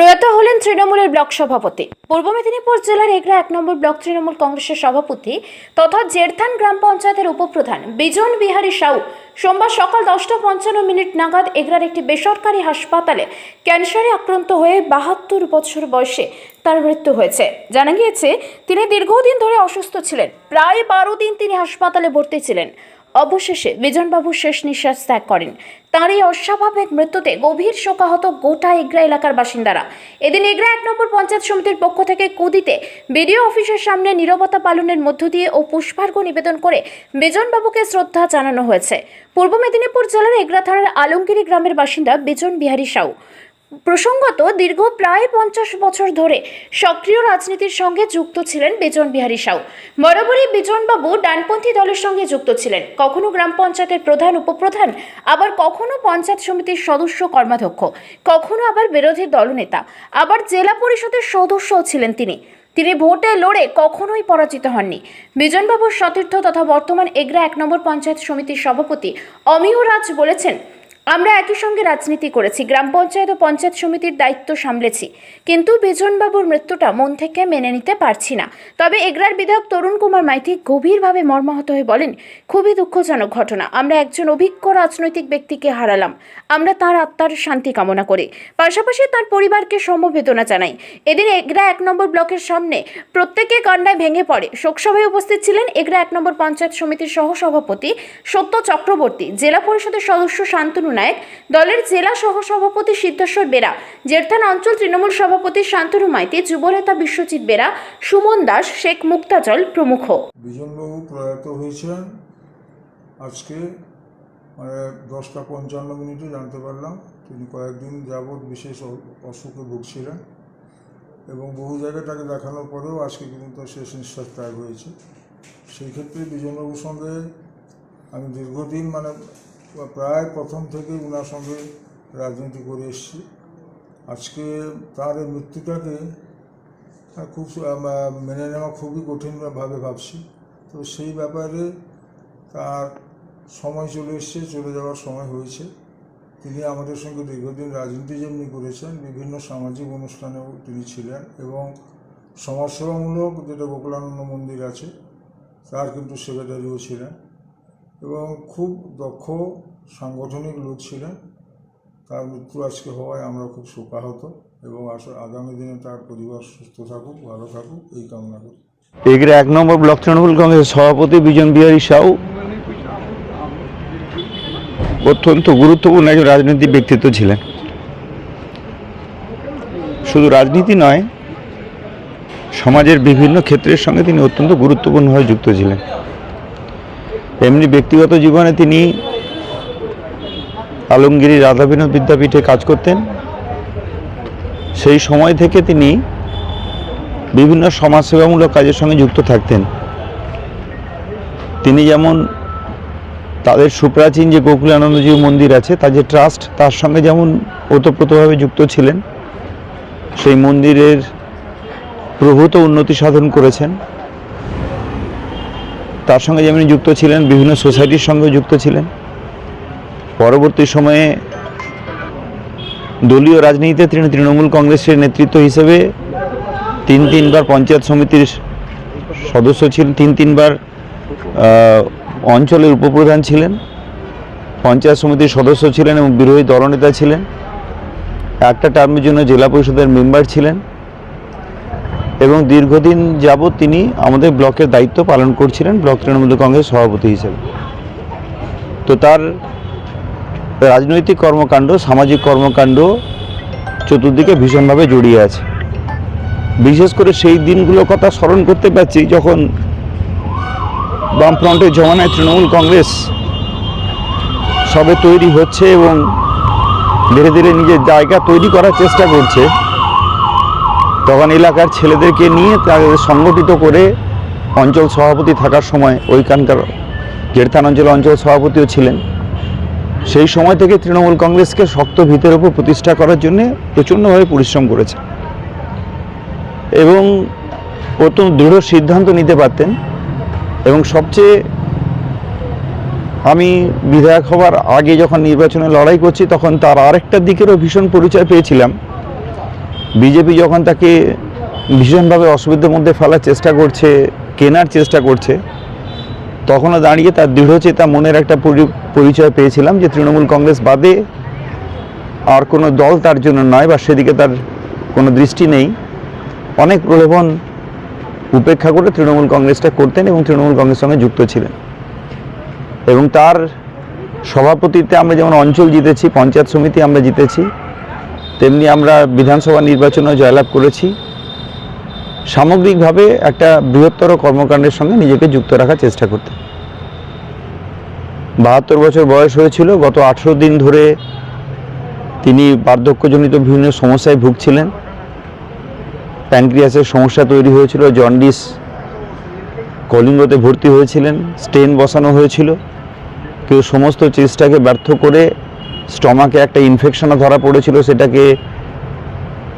প্রয়াত হলেন তৃণমূলের ব্লক সভাপতি। পূর্ব মেদিনীপুর জেলার এগরা এক নম্বর ব্লক তৃণমূল কংগ্রেসের সভাপতি তথা জেরথান গ্রাম পঞ্চায়েতের উপপ্রধান বিজন বিহারী সাউ সোমবার সকাল দশটা পঞ্চান্ন মিনিট নাগাদ এগরার একটি বেসরকারি হাসপাতালে ক্যান্সারে আক্রান্ত হয়ে বাহাত্তর বছর বয়সে তার মৃত্যু হয়েছে। জানা গিয়েছে, তিনি দীর্ঘদিন ধরে অসুস্থ ছিলেন। প্রায় বারো দিন তিনি হাসপাতালে ভর্তি ছিলেন। অবশেষে বিজনবাবু শেষ নিঃশ্বাস ত্যাগ করেন। তাঁর এই অস্বাভাবিক মৃত্যুতে গভীর শোকাহত গোটা এগরা এলাকার বাসিন্দারা। এদিন এগরা এক নম্বর পঞ্চায়েত সমিতির পক্ষ থেকে কুদিতে বিডিও অফিসের সামনে নীরবতা পালনের মধ্য দিয়ে ও পুষ্পার্ঘ নিবেদন করে বিজনবাবুকে শ্রদ্ধা জানানো হয়েছে। পূর্ব মেদিনীপুর জেলার এগরা থানার আলমগিরি গ্রামের বাসিন্দা বিজন বিহারী সাউ। প্রসঙ্গত, দীর্ঘ প্রায় পঞ্চাশ বছর ধরে সক্রিয় রাজনীতির সঙ্গে যুক্ত ছিলেন বিজন বিহারী সাউ। বরাবরই বিজনবাবু ডানপন্থী দলের সঙ্গে যুক্ত ছিলেন। কখনো গ্রাম পঞ্চায়েতের প্রধান, উপপ্রধান, আবার কখনো পঞ্চায়েত সমিতির সদস্য, কর্মাধ্যক্ষ, কখনো আবার বিরোধী দলনেতা, আবার জেলা পরিষদের সদস্যও ছিলেন তিনি। তিনি ভোটে লড়ে কখনোই পরাজিত হননি। বিজনবাবুর সতীর্থ তথা বর্তমান এগরা এক নম্বর পঞ্চায়েত সমিতির সভাপতি অমিয় রাজ বলেছেন আমরা একই সঙ্গে রাজনীতি করেছি, গ্রাম পঞ্চায়েত ও পঞ্চায়েত সমিতির দায়িত্ব সামলেছি। কিন্তু বিজনবাবুর মৃত্যুটা মন থেকে মেনে নিতে পারছি না। তবে এগরার বিধায়ক তরুণ কুমার মাইতি গভীরভাবে মর্মাহত হয়ে বলেন, খুবই দুঃখজনক ঘটনা। আমরা একজন অভিজ্ঞ রাজনৈতিক ব্যক্তিকে হারালাম। আমরা তার আত্মার শান্তি কামনা করি। পাশাপাশি তার পরিবারকে সমবেদনা জানাই। এদিন এগরা এক নম্বর ব্লকের সামনে প্রত্যেকে কান্নায় ভেঙে পড়ে। শোকসভায় উপস্থিত ছিলেন এগরা এক নম্বর পঞ্চায়েত সমিতির সহসভাপতি সত্য চক্রবর্তী। জেলা পরিষদের সদস্য শান্তনু নায়ক। দলের জেলা সহ সভাপতি সিদ্ধেশ্বর বেরা, জেরথান অঞ্চল তৃণমূল সভাপতি শান্তনু মাইতি, যুবনেতা বিশ্বজিৎ বেরা, সুমন দাস, শেখ মুক্তাচল প্রমুখ। বিজনবাবু প্রয়াত হয়েছেন। আজকে মানে দশটা পঞ্চান্ন মিনিটে জানতে পারলাম তিনি কয়েকদিন যাবৎ বিশেষ অসুখে ভুগছিলেন এবং বহু জায়গায় তাকে দেখানোর পরেও আজকে কিন্তু তার শেষ নিঃশ্বাস ত্যাগ হয়েছে। সেই ক্ষেত্রে বিজনবাবুর সঙ্গে আমি দীর্ঘদিন মানে প্রায় প্রথম থেকে ওনার সঙ্গে রাজনীতি করে এসেছি। আজকে তার এই মৃত্যুটাকে খুব মেনে নেওয়া খুবই কঠিনভাবে ভাবছি। তো সেই ব্যাপারে তার সময় চলে এসছে, চলে যাওয়ার সময় হয়েছে। তিনি আমাদের সঙ্গে দীর্ঘদিন রাজনীতি যেমনি করেছেন, বিভিন্ন সামাজিক অনুষ্ঠানেও তিনি ছিলেন এবং সমাজসেবামূলক যেটা গোকুলানন্দ মন্দির আছে, তার কিন্তু সেক্রেটারিও ছিলেন। এবং খুব দক্ষ, সাংগঠনিক লোক ছিলেন। তার মৃত্যু আজকে হওয়ায় আমরা খুব শোকাহত এবং আস- আগামী দিনে তার পরিবার সুস্থ থাকুক, ভালো থাকুক, এই কামনা করি। এগরা এক নম্বর ব্লক তৃণমূল কংগ্রেসের সভাপতি বিজন বিহারী সাউ অত্যন্ত গুরুত্বপূর্ণ একজন রাজনৈতিক ব্যক্তিত্ব ছিলেন। শুধু রাজনীতি নয়, সমাজের বিভিন্ন ক্ষেত্রের সঙ্গে তিনি অত্যন্ত গুরুত্বপূর্ণভাবে যুক্ত ছিলেন। এমনি ব্যক্তিগত জীবনে তিনি আলমগিরি রাধাবিনোদ বিদ্যাপীঠে কাজ করতেন। সেই সময় থেকে তিনি বিভিন্ন সমাজসেবামূলক কাজের সঙ্গে যুক্ত থাকতেন। তিনি যেমন তাদের সুপ্রাচীন যে গোকুলানন্দজি মন্দির আছে, তার যে ট্রাস্ট, তার সঙ্গে যেমন ওতপ্রোতভাবে যুক্ত ছিলেন, সেই মন্দিরের প্রভূত উন্নতি সাধন করেছেন। তার সঙ্গে যেমন যুক্ত ছিলেন, বিভিন্ন সোসাইটির সঙ্গে যুক্ত ছিলেন। পরবর্তী সময়ে দলীয় রাজনীতিতে তিনি তৃণমূল কংগ্রেসের নেতৃত্ব হিসেবে তিন তিনবার পঞ্চায়েত সমিতির সদস্য ছিলেন, তিন তিনবার অঞ্চলের উপপ্রধান ছিলেন, পঞ্চায়েত সমিতির সদস্য ছিলেন এবং বিরোধী দলনেতা ছিলেন। একটা টার্মের জন্য জেলা পরিষদের মেম্বার ছিলেন। এবং দীর্ঘদিন যাবৎ তিনি আমাদের ব্লকের দায়িত্ব পালন করছিলেন, ব্লক তৃণমূল কংগ্রেস সভাপতি হিসেবে। তো তার রাজনৈতিক কর্মকাণ্ড, সামাজিক কর্মকাণ্ড চতুর্দিকে ভীষণভাবে জড়িয়ে আছে। বিশেষ করে সেই দিনগুলোর কথা স্মরণ করতে পারছি যখন বামফ্রন্টের জমানায় তৃণমূল কংগ্রেস সবে তৈরি হচ্ছে এবং ধীরে ধীরে নিজের জায়গা তৈরি করার চেষ্টা করছে। তখন এলাকার ছেলেদেরকে নিয়ে তাদের সংগঠিত করে অঞ্চল সভাপতি থাকার সময় ওইখানকার গেরথান অঞ্চল অঞ্চল সভাপতিও ছিলেন। সেই সময় থেকে তৃণমূল কংগ্রেসকে শক্ত ভিতের ওপর প্রতিষ্ঠা করার জন্যে প্রচণ্ডভাবে পরিশ্রম করেছে। এবং অত্যন্ত দৃঢ় সিদ্ধান্ত নিতে পারতেন এবং সবচেয়ে আমি বিধায়ক হওয়ার আগে যখন নির্বাচনে লড়াই করছি, তখন তার আরেকটা দিকেরও ভীষণ পরিচয় পেয়েছিলাম। বিজেপি যখন তাকে ভীষণভাবে অসুবিধার মধ্যে ফেলার চেষ্টা করছে, কেনার চেষ্টা করছে, তখনও দাঁড়িয়ে তার দৃঢ়চেতা মনের একটা পরি- পরিচয় পেয়েছিলাম যে তৃণমূল কংগ্রেস বাদে আর কোনো দল তার জন্য নয় বা সেদিকে তার কোনো দৃষ্টি নেই। অনেক প্রলোভন উপেক্ষা করে তৃণমূল কংগ্রেসটা করতেন এবং তৃণমূল কংগ্রেসের সঙ্গে যুক্ত ছিলেন। এবং তার সভাপতিত্বে আমরা যেমন অঞ্চল জিতেছি, পঞ্চায়েত সমিতি আমরা জিতেছি তেমনি আমরা বিধানসভা নির্বাচনেও জয়লাভ করেছি। সামগ্রিকভাবে একটা বৃহত্তর কর্মকাণ্ডের সঙ্গে নিজেকে যুক্ত রাখার চেষ্টা করতে। বাহাত্তর বছর বয়স হয়েছিল, গত আঠেরো দিন ধরে তিনি বার্ধক্যজনিত বিভিন্ন সমস্যায় ভুগছিলেন। প্যানক্রিয়াসের সমস্যা তৈরি হয়েছিল, জন্ডিস কলিঙ্গতে ভর্তি হয়েছিলেন, স্টেন বসানো হয়েছিল। কেউ সমস্ত চেষ্টাকে ব্যর্থ করে স্টমাকে একটা ইনফেকশনও ধরা পড়েছিল, সেটাকে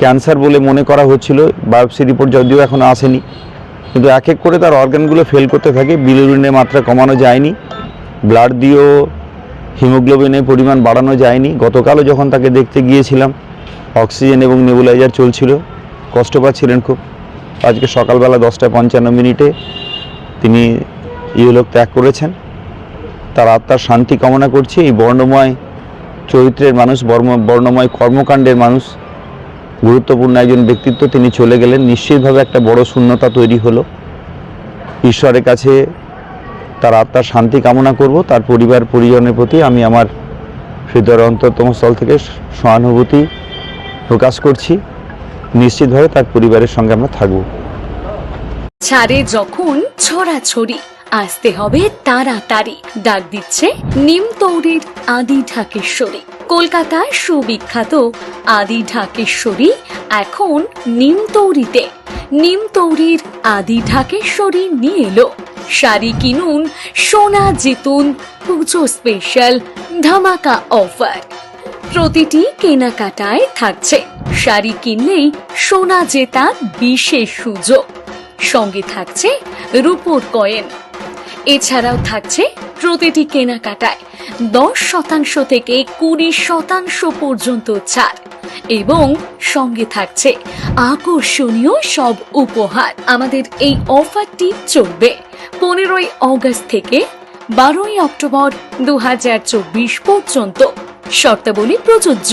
ক্যান্সার বলে মনে করা হচ্ছিল বায়োপসি রিপোর্ট যদিও এখনও আসেনি। কিন্তু এক এক করে তার অর্গানগুলো ফেল করতে থাকে বিলিরুবিনের মাত্রা কমানো যায়নি ব্লাড দিয়েও হিমোগ্লোবিনের পরিমাণ বাড়ানো যায়নি। গতকালও যখন তাকে দেখতে গিয়েছিলাম অক্সিজেন এবং নেবুলাইজার চলছিল, কষ্ট পাচ্ছিলেন খুব। আজকে সকালবেলা দশটা পঞ্চান্ন মিনিটে তিনি ইহলোক ত্যাগ করেছেন। তার আত্মার শান্তি কামনা করছি। এই বর্ণময় চরিত্রের মানুষ, বর্ম, বর্ণময় কর্মকাণ্ডের মানুষ, গুরুত্বপূর্ণ একজন ব্যক্তিত্ব, তিনি চলে গেলেন। নিশ্চিতভাবে একটা বড় শূন্যতা তৈরি হলো। ঈশ্বরের কাছে তার আত্মার শান্তি কামনা করব। তার পরিবার, পরিজনের প্রতি আমি আমার হৃদয়ের অন্তরতম স্থল থেকে সহানুভূতি প্রকাশ করছি। নিশ্চিতভাবে তার পরিবারের সঙ্গে আমরা থাকব। ছাড়ে যখন ছড়াছড়ি আসতে হবে তাড়াতাড়ি। ডাক দিচ্ছে নিমতৌড়ির আদি ঢাকেশ্বরী। কলকাতায় সুবিখ্যাত আদি ঢাকেশ্বরী এখন নিমতৌড়িতে নিমতৌড়ির আদি ঢাকেশ্বরী নিয়ে এলো। শাড়ি কিনুন সোনা জিতুন পুজো স্পেশাল ধামাকা অফার প্রতিটি কেনাকাটায় থাকছে। শাড়ি কিনলেই সোনা জেতার বিশেষ সুযোগ। সঙ্গে থাকছে রূপোর কয়েন। এছাড়াও থাকছে প্রতিটি কেনাকাটায় দশ শতাংশ থেকে কুড়ি শতাংশ পর্যন্ত ছাড় এবং সঙ্গে থাকছে আকর্ষণীয় সব উপহার। আমাদের এই অফারটি চলবে পনেরোই অগস্ট থেকে বারোই অক্টোবর দু হাজার চব্বিশ পর্যন্ত। শর্তাবলী প্রযোজ্য।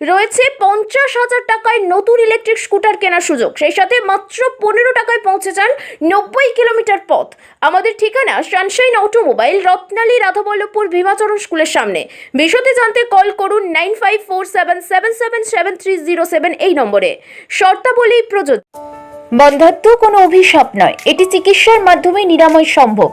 রয়েছে পঞ্চাশ হাজার টাকায় নতুন ইলেকট্রিক স্কুটার কেনার সুযোগ। সেই সাথে মাত্র পনেরো টাকায় পৌঁছে যান নব্বই কিলোমিটার পথ। আমাদের ঠিকানা সানশাইন অটোমোবাইল, রত্নালী, রাধাবল্লভপুর, ভীমাচরণ স্কুলের সামনে। বিশদে জানতে কল করুন nine five four seven seven seven seven three zero seven এই নম্বরে। শর্তাবলী প্রযোজ্য। বন্ধাত্ম কোনো অভিশাপ নয়। এটি চিকিৎসার মাধ্যমে নিরাময় সম্ভব।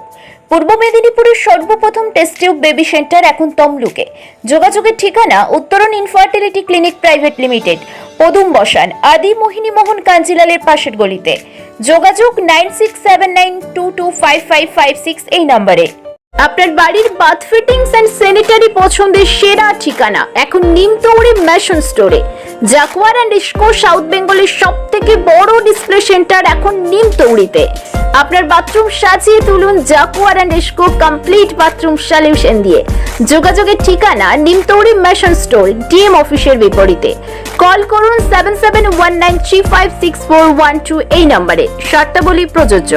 পূর্ব মেদিনীপুরের সর্বপ্রথম টেস্ট টিউব বেবি সেন্টার এখন তমলুকে। যোগাযোগের ঠিকানা উত্তরণ ইনফার্টিলিটি ক্লিনিক প্রাইভেট লিমিটেড পদুম বসান, আদি মোহিনী মোহন কাঞ্জিলালের পাশের গলিতে। যোগাযোগ nine six seven nine two two five five five six এই নম্বরে। আপনার বাড়ির বাথ ফিটিংস অ্যান্ড স্যানিটারি পছন্দের সেরা ঠিকানা এখন নিমতৌড়ি ম্যাশন স্টোরে। জাকুয়ার অ্যান্ড ইস্কো সাউথ বেঙ্গলের সব থেকে বড় ডিসপ্লে সেন্টার এখন নিমতৌড়িতে। আপনার বাথরুম সাজিয়ে তুলুন Jaquar and Essco complete bathroom solution দিয়ে। যোগাযোগের ঠিকানা নিমতৌরি ম্যাশন স্টোর, ডিএম অফিসের বিপরীতে। কল করুন seven seven one nine three five six four one two এই নম্বরে। শর্তাবলী প্রযোজ্য।